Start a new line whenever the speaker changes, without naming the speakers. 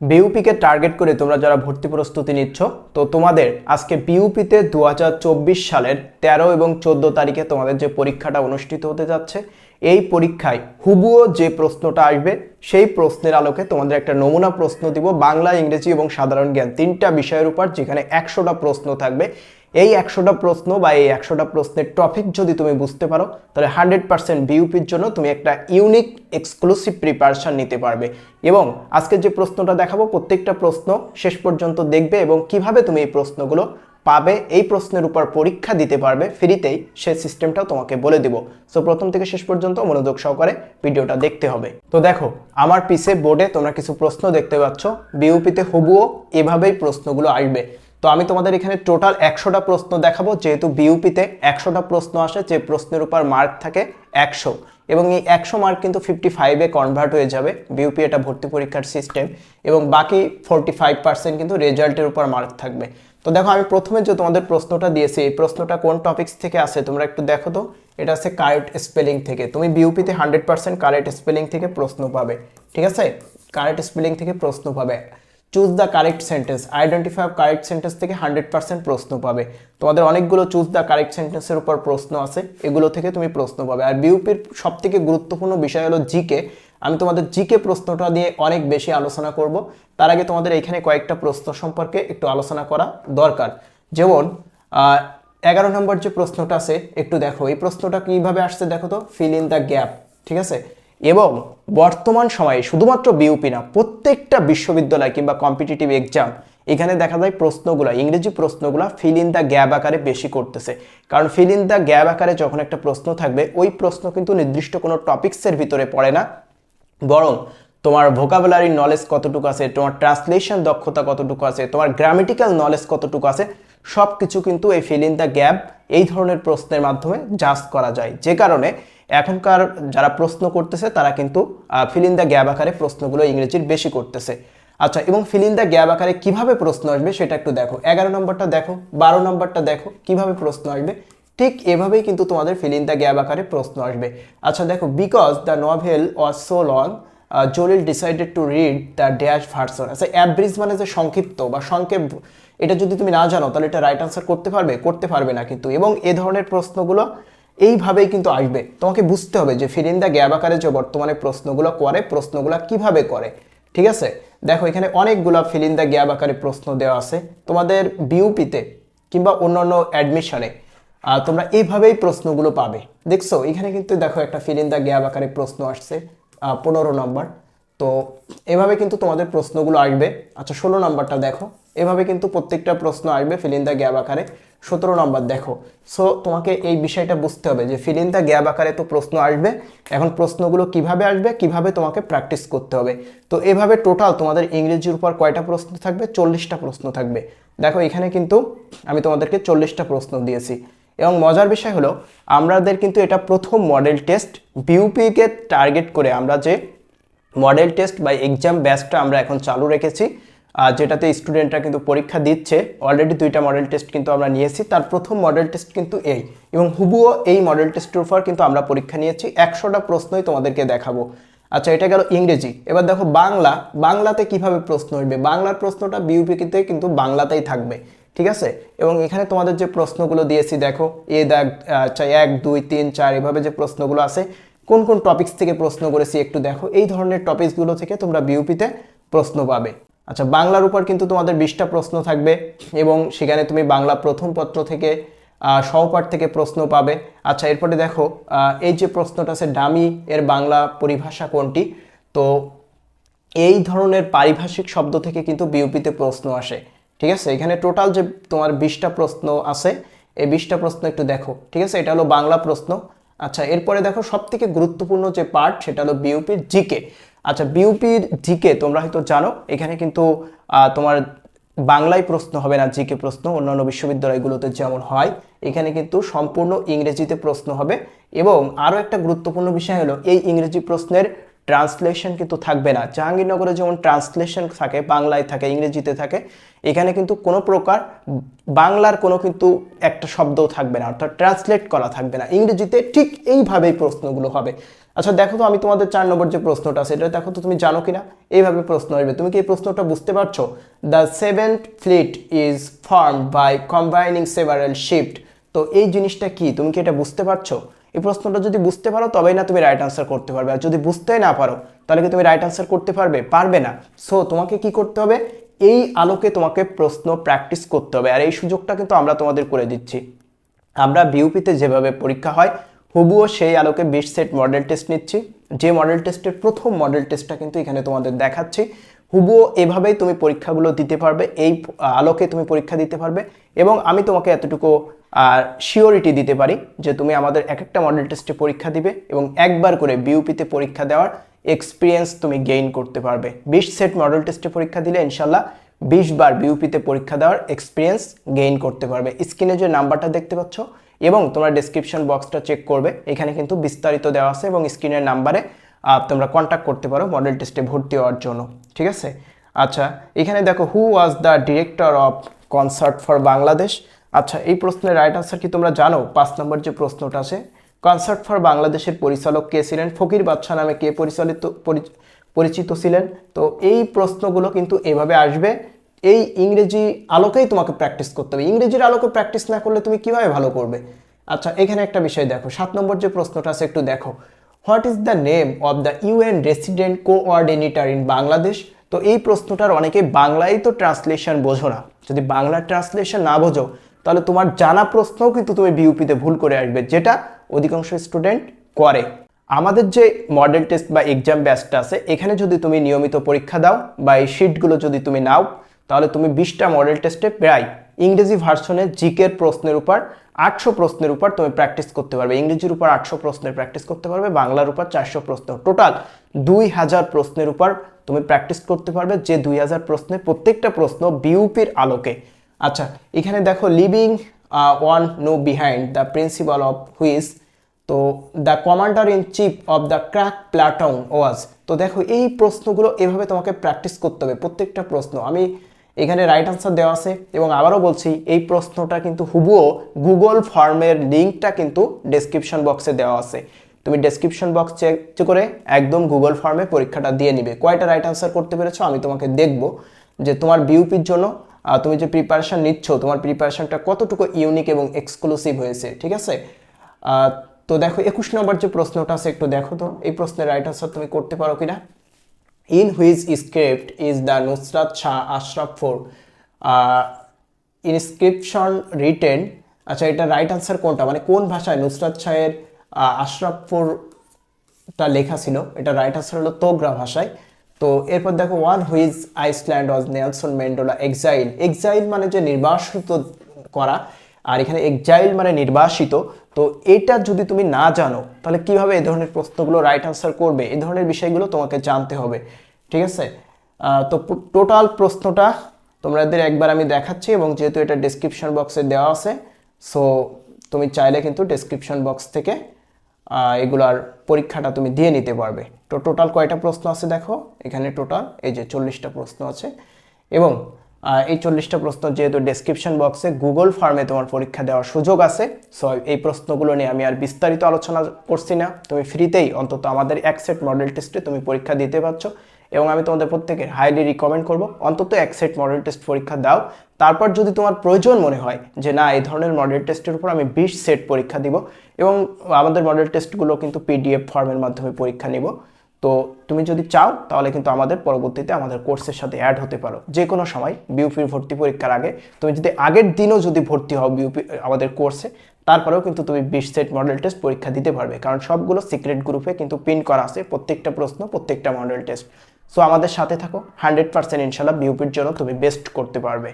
বিউপিকে target করে তোমরা যারা ভর্তি প্রস্তুতি নিচ্ছ, তো তোমাদের আজকে বিউপিতে দু হাজার চব্বিশ সালের তেরো এবং চোদ্দ তারিখে তোমাদের যে পরীক্ষাটা অনুষ্ঠিত হতে যাচ্ছে এই পরীক্ষায় হুবুও যে প্রশ্নটা আসবে, সেই প্রশ্নের আলোকে তোমাদের একটা নমুনা প্রশ্ন দিব। বাংলা, ইংরেজি এবং সাধারণ জ্ঞান তিনটা বিষয়ের উপর যেখানে একশোটা প্রশ্ন থাকবে। এই একশোটা প্রশ্ন বা এই একশোটা প্রশ্নের টপিক যদি তুমি বুঝতে পারো, তাহলে হান্ড্রেড পার্সেন্ট বিউপির জন্য তুমি একটা ইউনিক এক্সক্লুসিভ প্রিপারেশন নিতে পারবে। এবং আজকে যে প্রশ্নটা দেখাবো, প্রত্যেকটা প্রশ্ন শেষ পর্যন্ত দেখবে এবং কীভাবে তুমি এই প্রশ্নগুলো পাবে, এই প্রশ্নের উপর পরীক্ষা দিতে পারবে, ফ্রিতেই সেই সিস্টেমটাও তোমাকে বলে দিব। সো প্রথম থেকে শেষ পর্যন্ত মনোযোগ সহকারে ভিডিওটা দেখতে হবে। তো দেখো, আমার পিছে বোর্ডে তোমরা কিছু প্রশ্ন দেখতে পাচ্ছ। বিউপিতে হবুও এভাবেই প্রশ্নগুলো আসবে। তো আমি তোমাদের এখানে টোটাল একশোটা প্রশ্ন দেখাবো, যেহেতু বিউপিতে একশোটা প্রশ্ন আসে, যে প্রশ্নের উপর মার্ক থাকে একশো। এবং এই একশো মার্ক কিন্তু ফিফটি ফাইভে কনভার্ট হয়ে যাবে বিউপি এটা ভর্তি পরীক্ষার সিস্টেম এবং বাকি ফোরটি ফাইভ পার্সেন্ট কিন্তু রেজাল্টের উপর মার্ক থাকবে। তো দেখো, আমি প্রথমে যে তোমাদের প্রশ্নটা দিয়েছি, এই প্রশ্নটা কোন টপিক্স থেকে আসে তোমরা একটু দেখো তো। এটা আছে কারেক্ট স্পেলিং থেকে। তুমি বিউপিতে হান্ড্রেড পার্সেন্ট কারেক্ট স্পেলিং থেকে প্রশ্ন পাবে, ঠিক আছে? কারেক্ট স্পেলিং থেকে প্রশ্ন পাবে। Choose the correct sentence identify correct sentence থেকে হান্ড্রেড পার্সেন্ট প্রশ্ন পাবে। তোমাদের অনেকগুলো চুজ দ্য কারেক্ট সেন্টেন্সের উপর প্রশ্ন আছে, এগুলো থেকে তুমি প্রশ্ন পাবে। আর বিউপির সব থেকে গুরুত্বপূর্ণ বিষয় হলো জিকে আমি তোমাদের জিকে প্রশ্নটা নিয়ে অনেক বেশি আলোচনা করব। তার আগে তোমাদের এখানে কয়েকটা প্রশ্ন সম্পর্কে একটু আলোচনা করা দরকার। যেমন এগারো নম্বর যে প্রশ্নটা আছে, একটু দেখো। এই প্রশ্নটা কীভাবে আসছে দেখো তো? ফিল ইন দ্য গ্যাপ ঠিক আছে? এবং বর্তমান সময়ে শুধুমাত্র বিউপি না, প্রত্যেকটা বিশ্ববিদ্যালয় কিংবা কম্পিটিটিভ এক্সাম এখানে দেখা যায় প্রশ্নগুলো, ইংরেজি প্রশ্নগুলো ফিল ইন দ্য গ্যাপ আকারে বেশি করতেছে। কারণ ফিল ইন দ্য গ্যাপ আকারে যখন একটা প্রশ্ন থাকবে, ওই প্রশ্ন কিন্তু নির্দিষ্ট কোনো টপিক্সের ভিতরে পড়ে না। বরং তোমার ভোকাবুলারি নলেজ কতটুকু আছে, তোমার ট্রান্সলেশন দক্ষতা কতটুকু আছে, তোমার গ্রামেটিক্যাল নলেজ কতটুকু আছে সব কিছু কিন্তু এই ফিল ইন দ্য গ্যাপ এই ধরনের প্রশ্নের মাধ্যমে জাজ করা যায়। যে কারণে এখনকার যারা প্রশ্ন করতেছে, তারা কিন্তু ফিল ইন দ্য গ্যাপ আকারে প্রশ্নগুলো ইংরেজির বেশি করতেছে। আচ্ছা এবং ফিল ইন দ্য গ্যাপ আকারে কীভাবে প্রশ্ন আসবে, সেটা একটু দেখো। এগারো নম্বরটা দেখো, বারো নম্বরটা দেখো, কীভাবে প্রশ্ন আসবে ঠিক এভাবেই কিন্তু তোমাদের ফিল ইন দ্য গ্যাপ আকারে প্রশ্ন আসবে। আচ্ছা দেখো because the novel was so long Jalil decided to read the dash version আচ্ছা অ্যাব্রিজ মানে যে সংক্ষিপ্ত বা সংক্ষেপ, এটা যদি তুমি না জানো, তাহলে এটা রাইট আনসার করতে পারবে? করতে পারবে না কিন্তু। এবং এ ধরনের প্রশ্নগুলো এইভাবেই কিন্তু আসবে। তোমাকে বুঝতে হবে যে ফিল ইন দ্য গ্যাপ আকারে যে বর্তমানে প্রশ্নগুলো করে, প্রশ্নগুলো কীভাবে করে। ঠিক আছে? দেখো, এখানে অনেকগুলো ফিল ইন দ্য গ্যাপ আকারে প্রশ্ন দেওয়া আছে। তোমাদের বিউপিতে কিংবা অন্যান্য অ্যাডমিশনে তোমরা এইভাবেই প্রশ্নগুলো পাবে। দেখছ, এখানে কিন্তু দেখো একটা ফিল দ্য গ্যাপ আকারে প্রশ্ন আসছে পনেরো নম্বর তো এভাবে কিন্তু তোমাদের প্রশ্নগুলো আসবে। আচ্ছা ষোলো নম্বরটা দেখো। এভাবে কিন্তু প্রত্যেকটা প্রশ্ন আসবে ফিল দ্য গ্যাপ আকারে। সতেরো নম্বর দেখো। সো তোমাকে এই বিষয়টা বুঝতে হবে যে ফিল ইন দ্য গ্যাপ আকারে তো প্রশ্ন আসবে। এখন প্রশ্নগুলো কীভাবে আসবে, কীভাবে তোমাকে প্র্যাকটিস করতে হবে। তো এভাবে টোটাল তোমাদের ইংরেজির উপর কয়টা প্রশ্ন থাকবে? চল্লিশটা প্রশ্ন থাকবে। দেখো, এখানে কিন্তু আমি তোমাদেরকে চল্লিশটা প্রশ্ন দিয়েছি। এবং মজার বিষয় হলো আমাদের কিন্তু এটা প্রথম মডেল টেস্ট বিউপিকে টার্গেট করে আমরা যে মডেল টেস্ট বা এক্সাম ব্যাচটা আমরা এখন চালু রেখেছি। আর যেটাতে স্টুডেন্টরা কিন্তু পরীক্ষা দিচ্ছে অলরেডি দুইটা মডেল টেস্ট কিন্তু আমরা নিয়েছি। তার প্রথম মডেল টেস্ট কিন্তু এই এবং হুবুও এই মডেল টেস্টের উপর কিন্তু আমরা পরীক্ষা নিয়েছি। একশোটা প্রশ্নই তোমাদেরকে দেখাবো। আচ্ছা এটা গেল ইংরেজি। এবার দেখো বাংলা, বাংলাতে কীভাবে প্রশ্ন আসবে বাংলার প্রশ্নটা বিউপিতে কিন্তু বাংলাতেই থাকবে। ঠিক আছে? এবং এখানে তোমাদের যে প্রশ্নগুলো দিয়েছি, দেখো, এ দেখ আচ্ছা এক, দুই, তিন, চার, এভাবে যে প্রশ্নগুলো আছে, কোন কোন টপিকস থেকে প্রশ্ন করেছি একটু দেখো। এই ধরনের টপিকসগুলো থেকে তোমরা বিউপিতে প্রশ্ন পাবে। আচ্ছা বাংলার উপর কিন্তু তোমাদের বিশটা প্রশ্ন থাকবে এবং সেখানে তুমি বাংলা প্রথম পত্র থেকে সহপাঠ থেকে প্রশ্ন পাবে। আচ্ছা এরপরে দেখো এই যে প্রশ্নটা আছে, ডামি এর বাংলা পরিভাষা কোনটি? তো এই ধরনের পারিভাষিক শব্দ থেকে কিন্তু বিউপিতে প্রশ্ন আসে। ঠিক আছে? এখানে টোটাল যে তোমার বিশটা প্রশ্ন আছে, এই বিশটা প্রশ্ন একটু দেখো, ঠিক আছে? এটা হলো বাংলা প্রশ্ন। আচ্ছা এরপরে দেখো সব থেকে গুরুত্বপূর্ণ যে পার্ট সেটা হলো বিউপির জিকে আচ্ছা বিউপির জিকে তোমরা হয়তো জানো, এখানে কিন্তু তোমার বাংলায় প্রশ্ন হবে না জিকে প্রশ্ন, অন্যান্য বিশ্ববিদ্যালয়গুলোতে যেমন হয়, এখানে কিন্তু সম্পূর্ণ ইংরেজিতে প্রশ্ন হবে। এবং আরও একটা গুরুত্বপূর্ণ বিষয় হলো, এই ইংরেজি প্রশ্নের ট্রান্সলেশন কিন্তু থাকবে না। জাহাঙ্গীরনগরে যেমন ট্রান্সলেশন থাকে, বাংলায় থাকে, ইংরেজিতে থাকে, এখানে কিন্তু কোনো প্রকার বাংলার কোনো কিন্তু একটা শব্দও থাকবে না, অর্থাৎ ট্রান্সলেট করা থাকবে না। ইংরেজিতে ঠিক এইভাবেই প্রশ্নগুলো হবে। আচ্ছা দেখো তো, আমি তোমাদের চার নম্বর যে প্রশ্নটা আছে, এটা দেখো তো, তুমি জানো কিনা? এইভাবে প্রশ্ন আসবে। তুমি কি এই প্রশ্নটা বুঝতে পারছ? The seventh fleet is form by combining several shift তো এই জিনিসটা কি? তুমি কি এটা বুঝতে পারছ? এই প্রশ্নটা যদি বুঝতে পারো, তবেই না তুমি রাইট আনসার করতে পারবে। আর যদি বুঝতেই না পারো, তাহলে কি তুমি রাইট আনসার করতে পারবে? পারবে না। সো তোমাকে কি করতে হবে? এই আলোকে তোমাকে প্রশ্ন প্র্যাকটিস করতে হবে। আর এই সুযোগটা কিন্তু আমরা তোমাদের করে দিচ্ছি। আমরা বিউপিতে যেভাবে পরীক্ষা হয়, হুবুও সেই আলোকে বিশ সেট মডেল টেস্ট নিচ্ছি। যে মডেল টেস্টের প্রথম মডেল টেস্টটা কিন্তু এখানে তোমাদের দেখাচ্ছি। হুবুও এভাবেই তুমি পরীক্ষাগুলো দিতে পারবে, এই আলোকে তুমি পরীক্ষা দিতে পারবে এবং আমি তোমাকে এতটুকু শিওরিটি দিতে পারি যে তুমি আমাদের এক একটা মডেল টেস্টে পরীক্ষা দিবে এবং একবার করে বিউপিতে পরীক্ষা দেওয়ার এক্সপিরিয়েন্স তুমি গেইন করতে পারবে। বিশ সেট মডেল টেস্টে পরীক্ষা দিলে ইনশাল্লাহ বিশ বার বিউপিতে পরীক্ষা দেওয়ার এক্সপিরিয়েন্স গেইন করতে পারবে। স্ক্রিনে যে নাম্বারটা দেখতে পাচ্ছ এবং তোমরা ডেসক্রিপশন বক্সটা চেক করবে, এখানে কিন্তু বিস্তারিত দেওয়া আছে এবং স্ক্রিনের নাম্বারে তোমরা কন্ট্যাক্ট করতে পারো মডেল টেস্টে ভর্তি হওয়ার জন্য, ঠিক আছে? আচ্ছা এখানে দেখো who was the director of concert for Bangladesh আচ্ছা এই প্রশ্নের রাইট আনসার কি তোমরা জানো? পাঁচ নম্বর যে প্রশ্নটা আছে কনসার্ট ফর বাংলাদেশের পরিচালক কে ছিলেন? ফকির বাদশাহ নামে কে পরিচালিত পরিচিত ছিলেন? তো এই প্রশ্নগুলো কিন্তু এভাবে আসবে। এই ইংরেজি আলোকেই তোমাকে প্র্যাকটিস করতে হবে। ইংরেজির আলোকে প্র্যাকটিস না করলে তুমি কীভাবে ভালো করবে? আচ্ছা এখানে একটা বিষয় দেখো, সাত নম্বর যে প্রশ্নটা আছে, একটু দেখো। What is the name of the UN resident coordinator in Bangladesh? তো এই প্রশ্নটার অনেকে বাংলায় তো ট্রান্সলেশন বোঝো না। যদি বাংলা ট্রান্সলেশন না বোঝো, তাহলে তোমার জানা প্রশ্নও কিন্তু তুমি বিউপিতে ভুল করে আসবে, যেটা অধিকাংশ স্টুডেন্ট করে। আমাদের যে মডেল টেস্ট বা এক্সাম ব্যাচটা আছে, এখানে যদি তুমি নিয়মিত পরীক্ষা দাও বা এই শিটগুলো যদি তুমি নাও, তাহলে তুমি বিশটা মডেল টেস্টে প্রায় ইংরেজি ভার্সনে জিকের প্রশ্নের উপর আটশো প্রশ্নের উপর তুমি প্র্যাকটিস করতে পারবে। ইংরেজির উপর আটশো প্রশ্নের প্র্যাকটিস করতে পারবে, বাংলার উপর চারশো প্রশ্ন টোটাল দুই হাজার প্রশ্নের উপর তুমি প্র্যাকটিস করতে পারবে যে দুই হাজার প্রশ্নের প্রত্যেকটা প্রশ্ন বিউপির আলোকে। আচ্ছা এখানে দেখো living one no behind the principle of which তো the commander in chief of the crack platoon was তো দেখো, এই প্রশ্নগুলো এভাবে তোমাকে প্র্যাকটিস করতে হবে, প্রত্যেকটা প্রশ্ন। আমি এখানে রাইট আনসার দেওয়া আছে এবং আবারও বলছি, এই প্রশ্নটা কিন্তু হুবুও গুগল ফর্মের লিঙ্কটা কিন্তু ডেসক্রিপশন বক্সে দেওয়া আছে। তুমি ডেসক্রিপশন বক্স চেক করে একদম গুগল ফর্মে পরীক্ষাটা দিয়ে নিবে। কয়টা রাইট আনসার করতে পেরেছ? আমি তোমাকে দেখব যে তোমার বিউপির জন্য তুমি যে প্রিপারেশান নিচ্ছ, তোমার প্রিপারেশানটা কতটুকু ইউনিক এবং এক্সক্লুসিভ হয়েছে, ঠিক আছে? তো দেখো, একুশ নম্বর যে প্রশ্নটা আছে, একটু দেখো তো, এই প্রশ্নের রাইট আনসার তুমি করতে পারো কিনা? In which script is the Nusrat Shah Ashraf four inscription written আচ্ছা এটা রাইট আনসার কোনটা? মানে কোন ভাষায় নুসরাত শাহের আশরাফপুরটা লেখা ছিল? এটা রাইট আনসার হলো তোগ্রা ভাষায়। তো এরপর দেখো on which island was Nelson Mandela exile exile মানে যে নির্বাসিত করা, আর এখানে এক্সাইল মানে নির্বাসিত। তো এটা যদি তুমি না জানো, তাহলে কীভাবে এই ধরনের প্রশ্নগুলো রাইট আনসার করবে? এই ধরনের বিষয়গুলো তোমাকে জানতে হবে, ঠিক আছে? তো টোটাল প্রশ্নটা তোমাদের একবার আমি দেখাচ্ছি এবং যেহেতু এটা ডিসক্রিপশন বক্সে দেওয়া আছে সো তুমি চাইলে কিন্তু ডিসক্রিপশন বক্স থেকে এগুলার পরীক্ষাটা তুমি দিয়ে নিতে পারবে। তো টোটাল কয়টা প্রশ্ন আছে দেখো? এখানে টোটাল এই যে চল্লিশটা প্রশ্ন আছে। এবং এই চল্লিশটা প্রশ্ন যেহেতু ডেসক্রিপশন বক্সে গুগল ফার্মে তোমার পরীক্ষা দেওয়ার সুযোগ আছে সো এই প্রশ্নগুলো নিয়ে আমি আর বিস্তারিত আলোচনা করছি না। তুমি ফ্রিতেই অন্তত আমাদের এক সেট মডেল টেস্টে তুমি পরীক্ষা দিতে পারছ এবং আমি তোমাদের প্রত্যেকে হাইলি রিকমেন্ড করব, অন্তত এক সেট মডেল টেস্ট পরীক্ষা দাও। তারপর যদি তোমার প্রয়োজন মনে হয় যে না, এই ধরনের মডেল টেস্টের উপর আমি বিশ সেট পরীক্ষা দিব এবং আমাদের মডেল টেস্টগুলো কিন্তু পিডিএফ ফর্মের মাধ্যমে পরীক্ষা নিব। তো তুমি যদি চাও, তাহলে কিন্তু আমাদের পরবর্তীতে আমাদের কোর্সের সাথে অ্যাড হতে পারো। যে কোনো সময় বিউপির ভর্তি পরীক্ষার আগে তুমি যদি আগের দিনও যদি ভর্তি হও বিউপি আমাদের কোর্সে তারপরেও কিন্তু তুমি বিশ সেট মডেল টেস্ট পরীক্ষা দিতে পারবে। কারণ সবগুলো সিক্রেট গ্রুপে কিন্তু পিন করা আছে প্রত্যেকটা প্রশ্ন, প্রত্যেকটা মডেল টেস্ট সো আমাদের সাথে থাকো হান্ড্রেড পার্সেন্ট ইনশাল্লাহ বিউপির জন্য তুমি বেস্ট করতে পারবে।